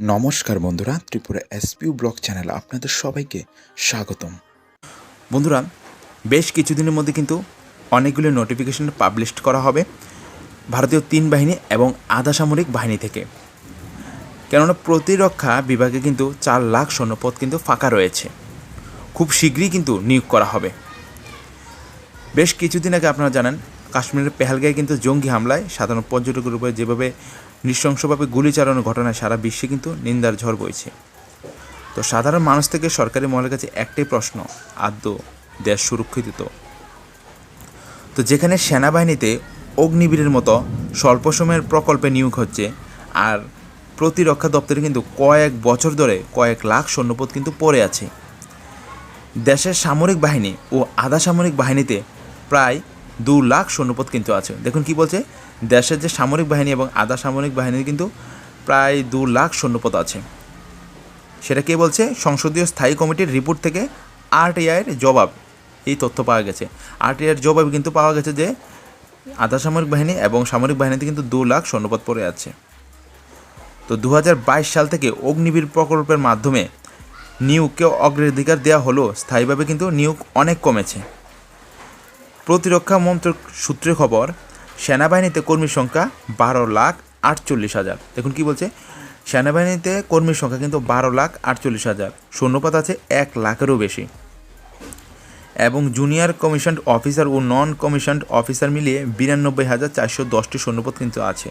নমস্কার বন্ধুরা, Tripura এসপিউ blog channel আপনাদের সবাইকে স্বাগতম। বন্ধুরা, বেশ কিছুদিনের মধ্যে কিন্তু অনেকগুলো নোটিফিকেশন পাবলিশ করা হবে ভারতীয় তিন বাহিনী এবং আধা সামরিক বাহিনী থেকে। কেননা প্রতিরক্ষা বিভাগে কিন্তু চার লাখ সৈন্যপদ কিন্তু ফাঁকা রয়েছে। খুব শীঘ্রই কিন্তু নিয়োগ করা হবে। বেশ কিছুদিন আগে আপনারা জানেন, কাশ্মীরের পেহালগাঁয়ে কিন্তু জঙ্গি হামলায় সাধারণ পর্যটকের উপরে যেভাবে নৃশংসভাবে গুলি চালানোর ঘটনায় সারা বিশ্বে কিন্তু নিন্দার ঝড় বইছে তো সাধারণ মানুষ থেকে সরকারি মহলের কাছে একটাই প্রশ্ন আদৌ দেশ সুরক্ষিত তো? তো যেখানে সেনাবাহিনীতে অগ্নিবীরের মতো স্বল্প সময়ের প্রকল্পে নিয়োগ হচ্ছে, আর প্রতিরক্ষা দপ্তরে কিন্তু কয়েক বছর ধরে কয়েক লাখ সৈন্যপদ কিন্তু পড়ে আছে দেশের সামরিক বাহিনী ও আধা সামরিক বাহিনীতে প্রায় দু লাখ সৈন্যপদ কিন্তু আছে। দেখুন কি বলছে? দেশের যে সামরিক বাহিনী এবং আধা সামরিক বাহিনীর কিন্তু প্রায় দু লাখ সৈন্যপদ আছে। সেটা কে বলছে? সংসদীয় স্থায়ী কমিটির রিপোর্ট থেকে আরটিআইয়ের জবাব। এই তথ্য পাওয়া গেছে। আরটিআইয়ের জবাব কিন্তু পাওয়া গেছে যে আধা সামরিক বাহিনী এবং সামরিক বাহিনীতে কিন্তু দু লাখ সৈন্যপদ পড়ে আছে। তো দু হাজার বাইশ সাল থেকে অগ্নিবীর প্রকল্পের মাধ্যমে নিয়োগকে অগ্রাধিকার দেওয়া হলো। স্থায়ীভাবে কিন্তু নিয়োগ অনেক কমেছে। প্রতিরক্ষা মন্ত্রক সূত্রে খবর, সেনাবাহিনীতে কর্মীর সংখ্যা বারো লাখ আটচল্লিশ হাজার। দেখুন কি বলছে? সেনাবাহিনীতে কর্মীর সংখ্যা কিন্তু বারো লাখ আটচল্লিশ হাজার। সৈন্যপদ আছে এক লাখেরও বেশি। এবং জুনিয়র কমিশনড অফিসার ও নন কমিশনড অফিসার মিলিয়ে বিরানব্বই হাজার চারশো দশটি সৈন্যপদ কিন্তু আছে।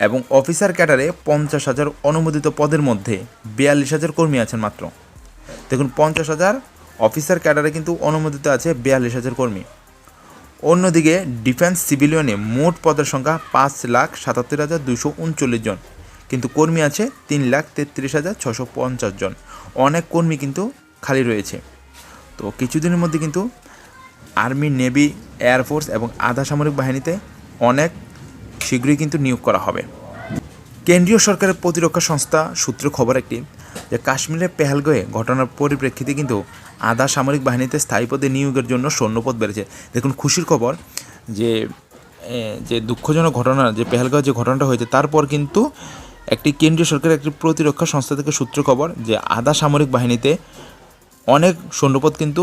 এবং অফিসার ক্যাডারে পঞ্চাশ হাজার অনুমোদিত পদের মধ্যে বিয়াল্লিশ হাজার কর্মী আছেন মাত্র। দেখুন, পঞ্চাশ হাজার অফিসার ক্যাডারে কিন্তু অনুমোদিত আছে বিয়াল্লিশ হাজার কর্মী। অন্যদিকে ডিফেন্স সিভিলিয়নে মোট পদের সংখ্যা পাঁচ লাখ সাতাত্তর হাজার দুশো উনচল্লিশ জন, কিন্তু কর্মী আছে তিন লাখ তেত্রিশ হাজার ছশো পঞ্চাশ জন। অনেক কর্মী কিন্তু খালি রয়েছে। তো কিছুদিনের মধ্যে কিন্তু আর্মি, নেভি এয়ারফোর্স এবং আধা সামরিক বাহিনীতে অনেক শীঘ্রই কিন্তু নিয়োগ করা হবে। কেন্দ্রীয় সরকারের প্রতিরক্ষা সংস্থা সূত্র খবর একটি, যে কাশ্মীরের পেহালগয়ে ঘটনার পরিপ্রেক্ষিতে কিন্তু আধা সামরিক বাহিনীতে স্থায়ী পদে নিয়োগের জন্য সৈন্যপদ বেড়েছে। দেখুন, খুশির খবর যে যে দুঃখজনক ঘটনা, যে পেহালগাঁও যে ঘটনাটা হয়েছে, তারপর কিন্তু একটি কেন্দ্রীয় সরকারের একটি প্রতিরক্ষা সংস্থা থেকে সূত্র খবর যে, আধা সামরিক বাহিনীতে অনেক সৈন্যপদ কিন্তু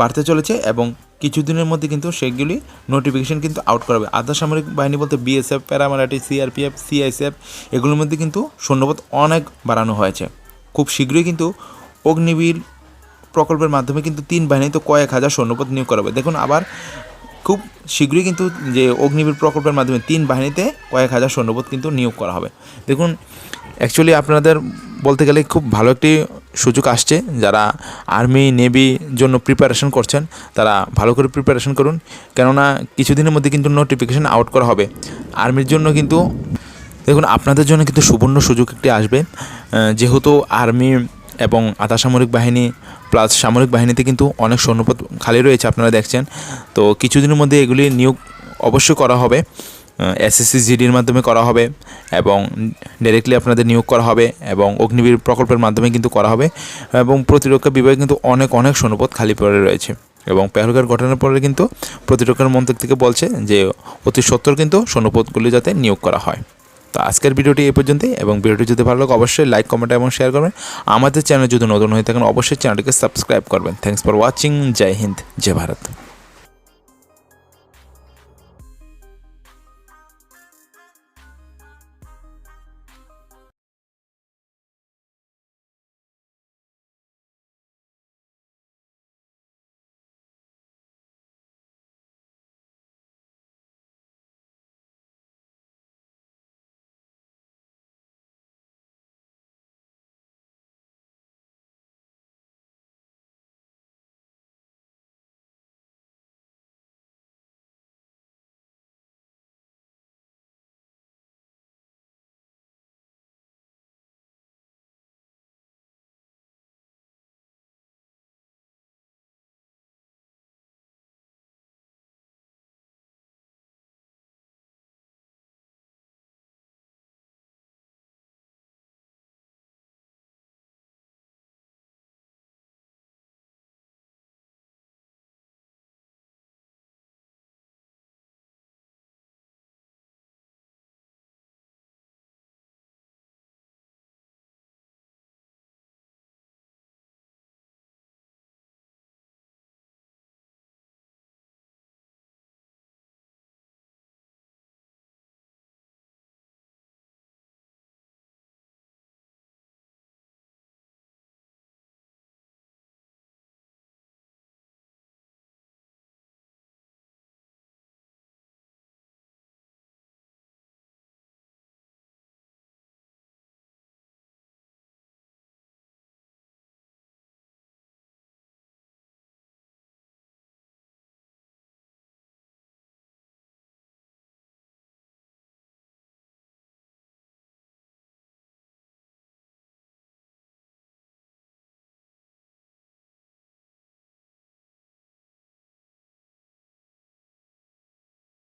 বাড়তে চলেছে এবং কিছুদিনের মধ্যে কিন্তু সেগুলি নোটিফিকেশন কিন্তু আউট করাবে। আধা সামরিক বাহিনী বলতে বিএসএফ প্যারামারাটি সিআরপিএফ সিআইএসএফ এগুলোর মধ্যে কিন্তু সৈন্যপদ অনেক বাড়ানো হয়েছে। খুব শীঘ্রই কিন্তু অগ্নিবীর প্রকল্পের মাধ্যমে কিন্তু তিন বাহিনীতে কয়েক হাজার সৈন্যপদ নিয়োগ করা হবে দেখুন আবার খুব শীঘ্রই কিন্তু যে অগ্নিবীর প্রকল্পের মাধ্যমে তিন বাহিনীতে কয়েক হাজার সৈন্যপদ কিন্তু নিয়োগ করা হবে। দেখুন অ্যাকচুয়ালি আপনাদের বলতে গেলে খুব ভালো একটি সুযোগ আসছে, যারা আর্মি নেভি জন্য প্রিপারেশন করছেন, তারা ভালো করে প্রিপারেশন করুন। কেননা কিছুদিনের মধ্যে কিন্তু নোটিফিকেশান আউট করা হবে। আর্মির জন্য কিন্তু, দেখুন, আপনাদের জন্য কিন্তু সুবর্ণ সুযোগ একটি আসবে। যেহেতু আর্মি এবং আধা সামরিক বাহিনী প্লাস সামরিক বাহিনীতে কিন্তু অনেক সৈন্যপদ খালি রয়েছে, আপনারা দেখছেন। তো কিছুদিনের মধ্যে এগুলি নিয়োগ অবশ্যই করা হবে। এসএসসি জিডির মাধ্যমে করা হবে এবং ডাইরেক্টলি আপনাদের নিয়োগ করা হবে এবং অগ্নিবীর প্রকল্পের মাধ্যমে কিন্তু করা হবে এবং প্রতিরক্ষা বিভাগে কিন্তু অনেক অনেক সৈন্যপদ খালি পড়ে রয়েছে এবং পেহলগার ঘটনার পরে কিন্তু প্রতিরক্ষার মন্ত্রক থেকে বলছে যে অতি সত্তর কিন্তু সৈন্যপদগুলি যাতে নিয়োগ করা হয়। তো আজকের ভিডিওটি এই পর্যন্তই এবং ভিডিওটি যদি ভালো লাগে অবশ্যই লাইক, কমেন্ট এবং শেয়ার করবেন। আমাদের চ্যানেল যদি নতুন হয়ে থাকেন, অবশ্যই চ্যানেলটিকে সাবস্ক্রাইব করবেন। থ্যাংকস ফর ওয়াচিং জয় হিন্দ, জয় ভারত।